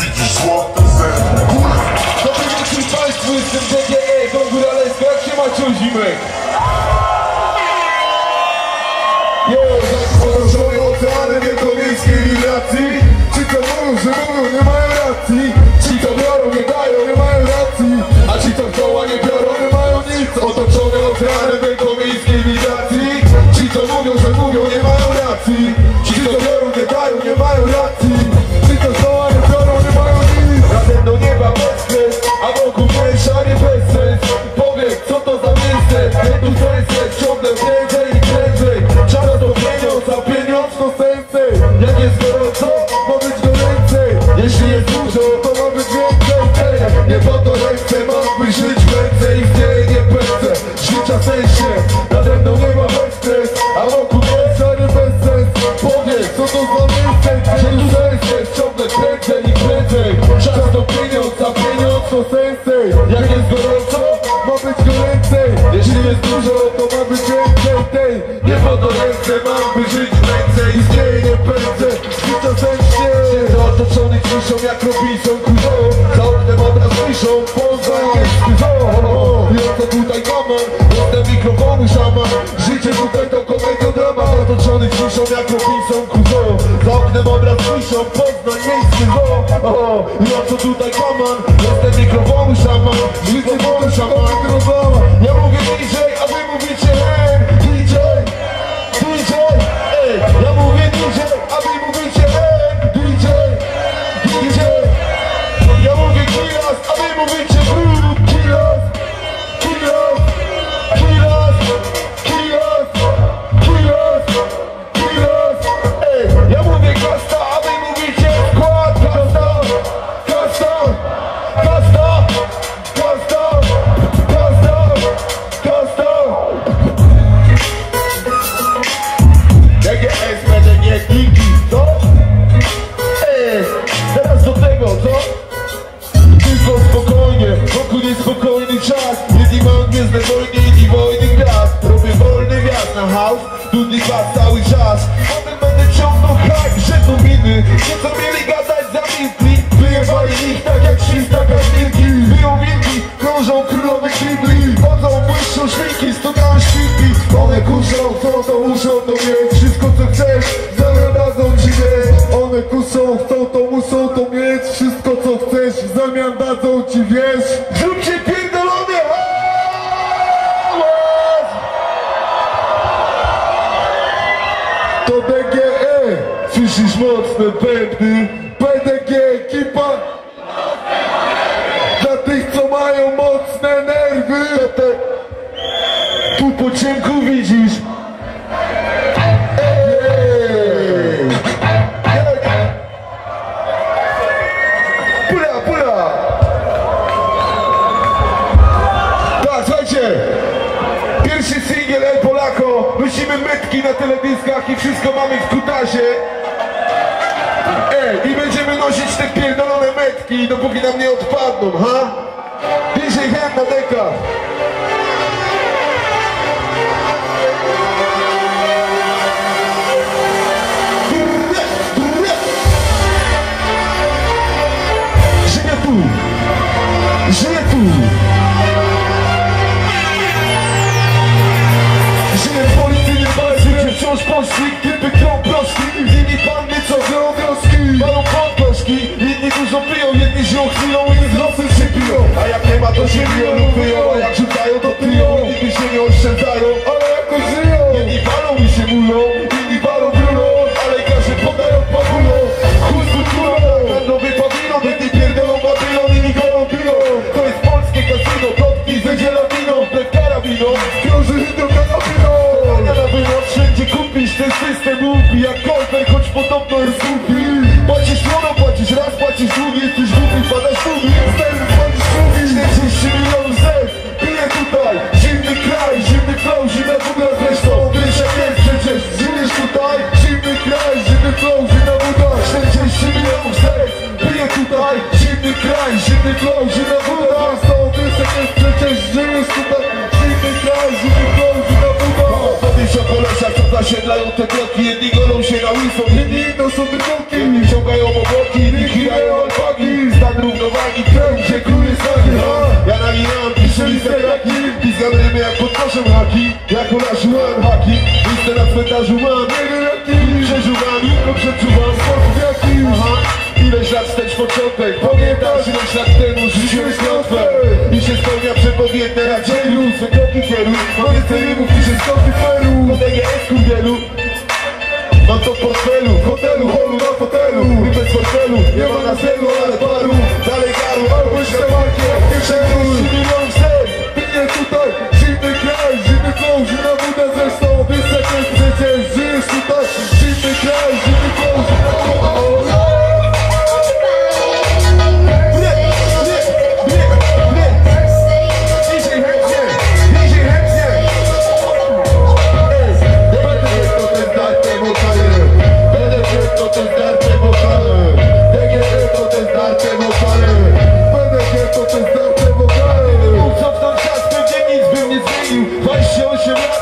Widzisz złoto ze mną Kurwa, to będzie stress. Now there's no neighborhood stress. I won't ręce, mam żyć więcej Istnieje, nie pędzę, życia sensie Siedzę otoczony ciszą jak Robinson Crusoe Za oknem obraz piszą, poza jest o, I o co tutaj kaman, jestem mikrofonu szaman Życie tutaj to komediodrama Otoczony ciszą jak Robinson Crusoe Za oknem obraz piszą, Poznań miejski zo o, I o co tutaj kaman, jestem mikrofonu szaman Życie tutaj szaman Ja mówię DJ, a wy mówicie hen Jedni mają gwiezdne wojny, gwiazd. Robię wolny wiatr na house, dudni was cały czas. Potem będę ciągnął hype, że to miny Nie co mieli gadać za milkli Wyjewali ich tak jak śwista każdynki Wyją wilki, krążą królowe kibli Chodzą, błyszczą szwinki, stukają świnki. One kuszą, chcą to muszą to mieć To DGE, słyszysz mocne bębny. PDG, ekipa. Dla tych co mają mocne nerwy te Tu po ciemku widzisz! Tak! Pierwszy singiel El Polako, nosimy metki na teledyskach i wszystko mamy w kutasie. Ej, i będziemy nosić te pierdolone metki, dopóki nam nie odpadną, ha? DJ Hen na dekach. Żyję tu! Żyję tu! Biją lub wyją jak rzucają to piją, inni się nie oszczędzają Ale jakoś żyją. Jedni walą i się mulą, inni walą brulą Ale każdy podają Chuj z kulturą, handlowy pawilon Jedni pierdolą babylon, inni golą piją To jest polskie kasyno, plotki z dzielabiną Wbrew karabinom, krąży hydrokanabiną Tania na wynos, wszędzie kupisz ten system łupi Jak kolber, choć podobno jest głupi. Płacisz mono, płacisz raz, płacisz drugi Jesteś głupi, padasz drugi Stary, te kroki Jedni golą się na łyso, inni to są wykoki Jedni ciągają obłoki, inni chwilają alpaki Stan równowagi, kręci się króli sagi Ja na lineon piszę listę jaki Pisam rymy jak pod noszem haki. Jak ulaszyłem haki. Listę na cmentarzu mam, jego jaki Przeżuwam, jutro przeczuwam, sposób jaki Ileś lat wstecz początek, pamiętasz? Ileś lat temu życiłem klątwę Mi się spełnia przepowiednia raczej luz. Wykoki kieruj, moje cele mów, piszę z kontyferu Podaj jest ku wielu. Mam to w portfelu, hotelu, holu, na fotelu I bez portfelu, nie ma na celu, ale paru Dalej garu, albo jeszcze markie Przeżyj milion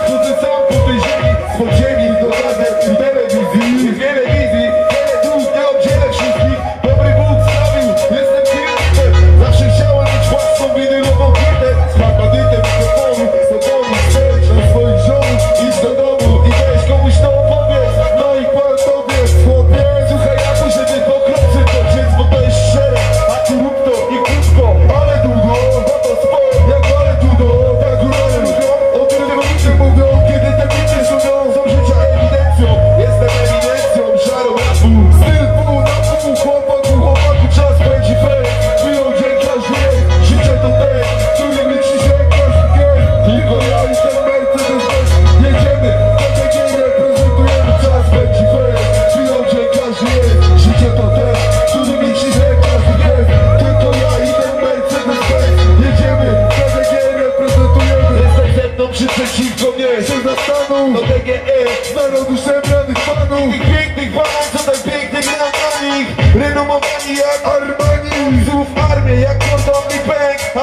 Posição, proteger, proteger Narodu szemranych panów Tych pięknych panów, co tak pięknie gra na nich. Renomowani jak Armani Znów armię, jak kordon mi pęk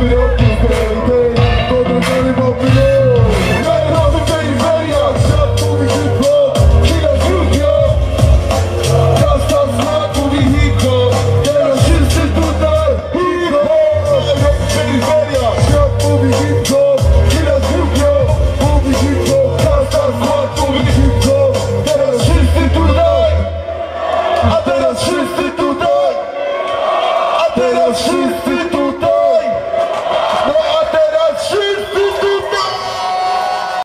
it up.